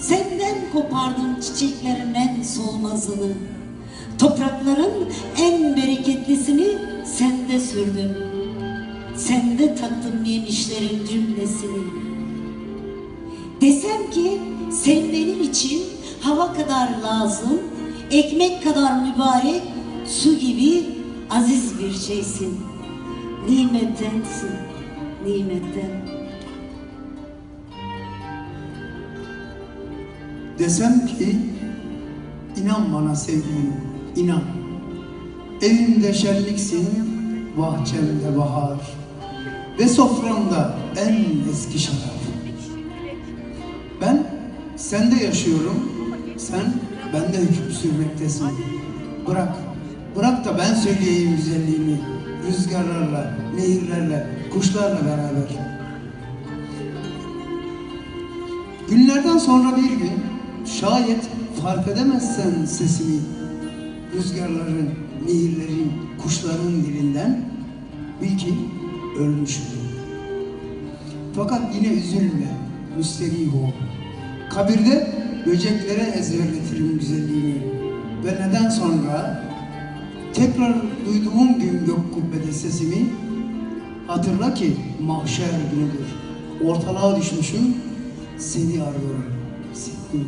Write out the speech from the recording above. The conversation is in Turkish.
Senden kopardım çiçeklerin en solmazını. Toprakların en bereketlisini sende sürdüm. Sende tattım yemişlerin cümlesini. Desem ki sen benim için hava kadar lazım, ekmek kadar mübarek, su gibi aziz bir şeysin. Nimettensin, nimetten. Desem ki inan bana sevgilim inan. Evimde şenliksin, bahçemde bahar ve soframda en eski şarap. Ben sende yaşıyorum, sen bende hüküm sürmektesin. Bırak, bırak da ben söyleyeyim güzelliğini rüzgarlarla, nehirlerle, kuşlarla beraber. Günlerden sonra bir gün şayet fark edemezsen sesimi rüzgarların, nehirlerin, kuşların dilinden bil ki ölmüşüm. Fakat yine üzülme, müsterih ol. Kabirde böceklere ezberletirim güzelliğini ve neden sonra tekrar duyduğum gün gök kubbede sesimi hatırla ki mahşer günüdür. Ortalığa düşmüşüm, seni arıyorum. Seni.